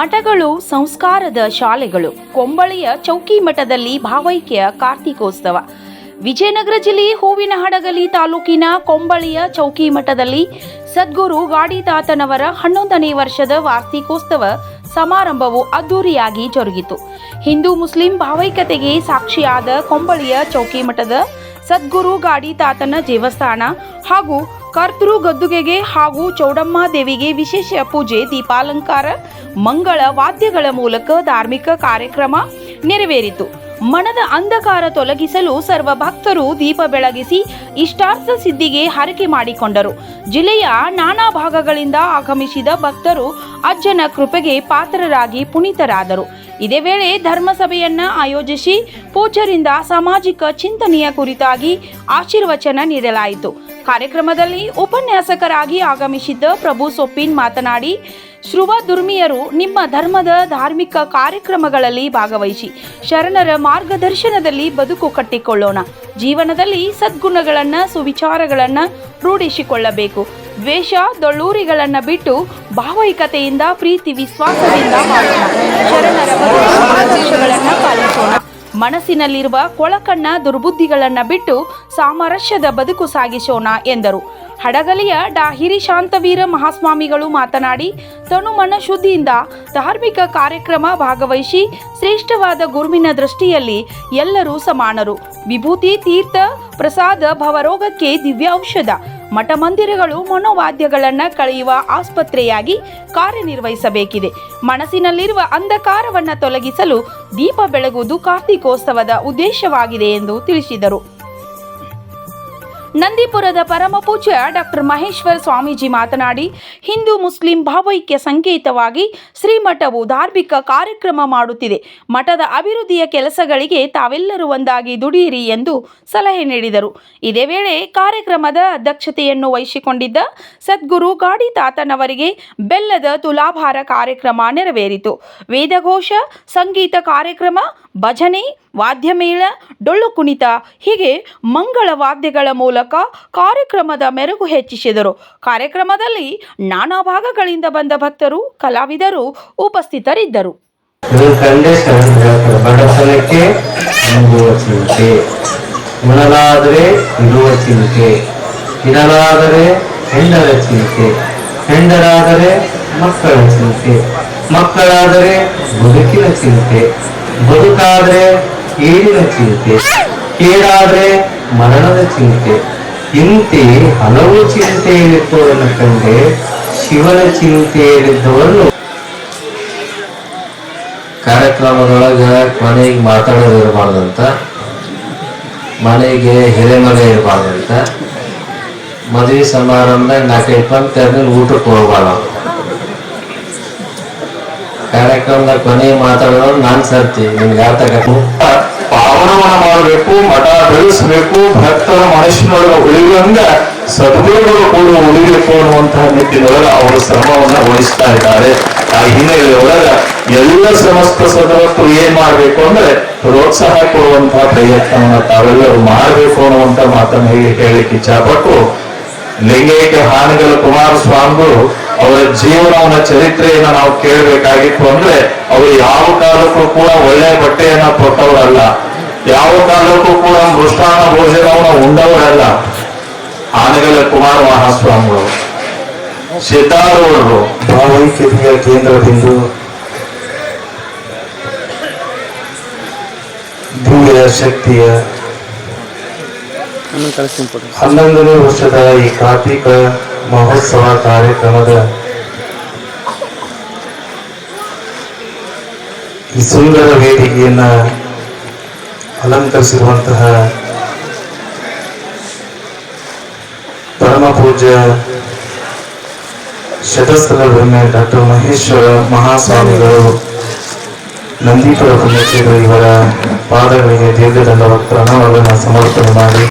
ಮಠಗಳು, ಸಂಸ್ಕಾರದ ಶಾಲೆಗಳು, ಕೊಂಬಳಿಯ ಚೌಕಿ ಮಠದಲ್ಲಿ ಭಾವೈಕ್ಯ ಕಾರ್ತಿಕೋತ್ಸವ. ವಿಜಯನಗರ ಜಿಲ್ಲೆ ಹೂವಿನಹಡಗಲಿ ತಾಲೂಕಿನ ಕೊಂಬಳಿಯ ಚೌಕಿ ಮಠದಲ್ಲಿ ಸದ್ಗುರು ಗಾಡಿ ತಾತನವರ ಹನ್ನೊಂದನೇ ವರ್ಷದ ವಾರ್ಷಿಕೋತ್ಸವ ಸಮಾರಂಭವು ಅದ್ದೂರಿಯಾಗಿ ಜರುಗಿತು. ಹಿಂದೂ ಮುಸ್ಲಿಂ ಭಾವೈಕ್ಯತೆಗೆ ಸಾಕ್ಷಿಯಾದ ಕೊಂಬಳಿಯ ಚೌಕಿ ಮಠದ ಸದ್ಗುರು ಗಾಡಿ ತಾತನ ದೇವಸ್ಥಾನ ಹಾಗೂ ಕರ್ತೃ ಗದ್ದುಗೆಗೆ ಹಾಗೂ ಚೌಡಮ್ಮ ದೇವಿಗೆ ವಿಶೇಷ ಪೂಜೆ, ದೀಪಾಲಂಕಾರ, ಮಂಗಳ ವಾದ್ಯಗಳ ಮೂಲಕ ಧಾರ್ಮಿಕ ಕಾರ್ಯಕ್ರಮ ನೆರವೇರಿತು. ಮನದ ಅಂಧಕಾರ ತೊಲಗಿಸಲು ಸರ್ವ ಭಕ್ತರು ದೀಪ ಬೆಳಗಿಸಿ ಇಷ್ಟಾರ್ಥ ಸಿದ್ಧಿಗೆ ಹರಕೆ ಮಾಡಿಕೊಂಡರು. ಜಿಲ್ಲೆಯ ನಾನಾ ಭಾಗಗಳಿಂದ ಆಗಮಿಸಿದ ಭಕ್ತರು ಅಜ್ಜನ ಕೃಪೆಗೆ ಪಾತ್ರರಾಗಿ ಪುನೀತರಾದರು. ಇದೇ ವೇಳೆ ಧರ್ಮಸಭೆಯನ್ನ ಆಯೋಜಿಸಿ ಪೂಜರಿಂದ ಸಾಮಾಜಿಕ ಚಿಂತನೆಯ ಕುರಿತಾಗಿ ಆಶೀರ್ವಚನ ನೀಡಲಾಯಿತು. ಕಾರ್ಯಕ್ರಮದಲ್ಲಿ ಉಪನ್ಯಾಸಕರಾಗಿ ಆಗಮಿಸಿದ್ದ ಪ್ರಭು ಸೊಪ್ಪಿನ್ ಮಾತನಾಡಿ ಶ್ರುವ ದುರ್ಮಿಯರು ನಿಮ್ಮ ಧರ್ಮದ ಧಾರ್ಮಿಕ ಕಾರ್ಯಕ್ರಮಗಳಲ್ಲಿ ಭಾಗವಹಿಸಿ ಶರಣರ ಮಾರ್ಗದರ್ಶನದಲ್ಲಿ ಬದುಕು ಕಟ್ಟಿಕೊಳ್ಳೋಣ. ಜೀವನದಲ್ಲಿ ಸದ್ಗುಣಗಳನ್ನು, ಸುವಿಚಾರಗಳನ್ನು ರೂಢಿಸಿಕೊಳ್ಳಬೇಕು. ದ್ವೇಷ, ದೊಳ್ಳೂರಿಗಳನ್ನು ಬಿಟ್ಟು ಭಾವೈಕತೆಯಿಂದ, ಪ್ರೀತಿ, ವಿಶ್ವಾಸದಿಂದ ಬಾಳೋಣ ಶರಣರ ಆದರ್ಶಗಳನ್ನ ಪಾಲಿಸೋಣ. ಮನಸ್ಸಿನಲ್ಲಿರುವ ಕೊಳಕಣ್ಣ ದುರ್ಬುದ್ಧಿಗಳನ್ನು ಬಿಟ್ಟು ಸಾಮರಸ್ಯದ ಬದುಕು ಸಾಗಿಸೋಣ ಎಂದರು. ಹಡಗಲಿಯ ಡಾ ಹಿರಿ ಶಾಂತವೀರ ಮಹಾಸ್ವಾಮಿಗಳು ಮಾತನಾಡಿ, ತನು ಮನ ಶುದ್ಧಿಯಿಂದ ಧಾರ್ಮಿಕ ಕಾರ್ಯಕ್ರಮ ಭಾಗವಹಿಸಿ ಶ್ರೇಷ್ಠವಾದ ಗುರುವಿನ ದೃಷ್ಟಿಯಲ್ಲಿ ಎಲ್ಲರೂ ಸಮಾನರು. ವಿಭೂತಿ ತೀರ್ಥ ಪ್ರಸಾದ ಭವರೋಗಕ್ಕೆ ದಿವ್ಯ ಮಠ ಮಂದಿರಗಳು ಮನೋವಾದ್ಯಗಳನ್ನು ಕಳೆಯುವ ಆಸ್ಪತ್ರೆಯಾಗಿ ಕಾರ್ಯನಿರ್ವಹಿಸಬೇಕಿದೆ. ಮನಸ್ಸಿನಲ್ಲಿರುವ ಅಂಧಕಾರವನ್ನು ತೊಲಗಿಸಲು ದೀಪ ಬೆಳಗುವುದು ಕಾರ್ತಿಕೋತ್ಸವದ ಉದ್ದೇಶವಾಗಿದೆ ಎಂದು ತಿಳಿಸಿದರು. ನಂದಿಪುರದ ಪರಮ ಪೂಜ್ಯ ಡಾಕ್ಟರ್ ಮಹೇಶ್ವರ ಸ್ವಾಮೀಜಿ ಮಾತನಾಡಿ, ಹಿಂದೂ ಮುಸ್ಲಿಂ ಭಾವೈಕ್ಯ ಸಂಕೇತವಾಗಿ ಶ್ರೀಮಠವು ಧಾರ್ಮಿಕ ಕಾರ್ಯಕ್ರಮ ಮಾಡುತ್ತಿದೆ. ಮಠದ ಅಭಿವೃದ್ಧಿಯ ಕೆಲಸಗಳಿಗೆ ತಾವೆಲ್ಲರೂ ಒಂದಾಗಿ ದುಡಿಯಿರಿ ಎಂದು ಸಲಹೆ ನೀಡಿದರು. ಇದೇ ವೇಳೆ ಕಾರ್ಯಕ್ರಮದ ಅಧ್ಯಕ್ಷತೆಯನ್ನು ವಹಿಸಿಕೊಂಡಿದ್ದ ಸದ್ಗುರು ಗಾಡಿ ತಾತನವರಿಗೆ ಬೆಲ್ಲದ ತುಲಾಭಾರ ಕಾರ್ಯಕ್ರಮ ನೆರವೇರಿತು. ವೇದಘೋಷ, ಸಂಗೀತ ಕಾರ್ಯಕ್ರಮ, ಭಜನೆ ವಾದ್ಯಮೇಳ, ಡೊಳ್ಳು ಕುಣಿತ, ಹೀಗೆ ಮಂಗಳ ವಾದ್ಯಗಳ ಮೂಲಕ ಕಾರ್ಯಕ್ರಮದ ಮೆರುಗು ಹೆಚ್ಚಿಸಿದರು. ಕಾರ್ಯಕ್ರಮದಲ್ಲಿ ನಾನಾ ಭಾಗಗಳಿಂದ ಬಂದ ಭಕ್ತರು, ಕಲಾವಿದರು ಉಪಸ್ಥಿತರಿದ್ದರು. ಇರಲಾದರೆ ಹೆಂಡರ ಚಿಂತೆ. ಹೆಂಡರಾದರೆ ಮಕ್ಕಳ ಚಿಂತೆ. ಮಕ್ಕಳಾದರೆ ಬದುಕಿನ ಚಿಂತೆ. ಬದುಕಾದರೆ ಏಳಿನ ಚಿಂತೆ ಕೇಡಾದರೆ ಮರಣದ ಚಿಂತೆ. ಇಂತೆ ಹಲವು ಚಿಂತೆಯಲ್ಲಿದ್ದವರನ್ನು ಕಂಡೆ ಶಿವನ ಚಿಂತೆಯಲ್ಲಿದ್ದವರನ್ನು ಕಾರ್ಯಕ್ರಮದೊಳಗ ಮನೆಗೆ ಮಾತಾಡೋದು ಇರಬಾರ್ದಂತ, ಮನೆಗೆ ಹಿರೇಮನೆ ಇರಬಾರ್ದಂತ. ಮದುವೆ ಸಮಾರಂಭದಾಗ ನಾಲ್ಕೈದು ಪಂಕ್ತಿ ಆದ್ಮೇಲೆ ಊಟಕ್ಕೆ ಹೋಗ್ಬಾರ್ದು. ಕಾರ್ಯಕ್ರಮದಾಗ ಕೊನೆ ಮಾತಾಡೋದು ನಾನ್ ಸರ್ತಿ, ನಿಮ್ಗೆ ಯಾತಕ ಪಾವನವನ್ನ ಮಾಡಬೇಕು, ಮಠ ಬೆಳೆಸಬೇಕು, ಭಕ್ತರ ಮನುಷ್ಯನೊಳಗೆ ಉಳಿಯುವಂಗ ಸದ್ಗುರುಗಳು ಕೂಡ ಉಳಿಬೇಕು ಅನ್ನುವಂತಹ ನಿಟ್ಟಿನೊಳಗೆ ಅವರು ಶ್ರಮವನ್ನ ವಹಿಸ್ತಾ ಇದ್ದಾರೆ. ಆ ಹಿನ್ನೆಲೆಯೊಳಗ ಎಲ್ಲ ಸಮಸ್ತ ಸದಸ್ಯರು ಏನ್ ಮಾಡ್ಬೇಕು ಅಂದ್ರೆ ಪ್ರೋತ್ಸಾಹ ಕೊಡುವಂತಹ ಪ್ರಯತ್ನವನ್ನ ತಾವೆಲ್ಲರೂ ಮಾಡಬೇಕು ಅನ್ನುವಂತ ಮಾತನ್ನ ಹೇಳಿ ಹೇಳಿಕ್ಕೆ ಇಚ್ಛಾಪಟ್ಟು ಲಿಂಗೈಕ್ಯ ಕುಮಾರ ಕುಮಾರಸ್ವಾಮಿಗಳು ಅವರ ಜೀವನವನ್ನ ಚರಿತ್ರೆಯನ್ನ ನಾವು ಕೇಳಬೇಕಾಗಿತ್ತು ಅಂದ್ರೆ ಅವರು ಯಾವ ಕಾಲಕ್ಕೂ ಕೂಡ ಒಳ್ಳೆಯ ಬಟ್ಟೆಯನ್ನ ಕೊಟ್ಟವರಲ್ಲ. ಯಾವ ಕಾಲಕ್ಕೂ ಕೂಡ ಮೃಷ್ಟಾನ ಭೋಜನವನ್ನ ಉಂಡವರಲ್ಲ. ಹಾನಗಳ ಕುಮಾರ ಮಹಾಸ್ವಾಮಿಗಳು. ಸಿದ್ಧಾರೂಢರು. ಭಾವೈಕ್ಯತೆಯ ಕೇಂದ್ರ ಬಿಂದು ಶಕ್ತಿಯ ಹನ್ನೊಂದನೇ ವರ್ಷದ ಈ ಕಾರ್ತಿಕ ಮಹೋತ್ಸವ ಕಾರ್ಯಕ್ರಮದ ಈ ಸುಂದರ ವೇದಿಕೆಯನ್ನ ಅಲಂಕರಿಸಿರುವಂತಹ ಪರಮ ಪೂಜ್ಯ ಶತಸ್ಥಲ ಬ್ರಹ್ಮೆ ಡಾಕ್ಟರ್ ಮಹೇಶ್ವರ ಮಹಾಸ್ವಾಮಿಗಳು, ನಂದೀಪುರ ಪುಣ್ಯಕ್ಷೇತ್ರ ಇವರ ಪಾದಗಳಿಗೆ ದೀರ್ಘದಂಡ ಪ್ರಣವನ್ನು ಸಮರ್ಪಣೆ ಮಾಡಿ.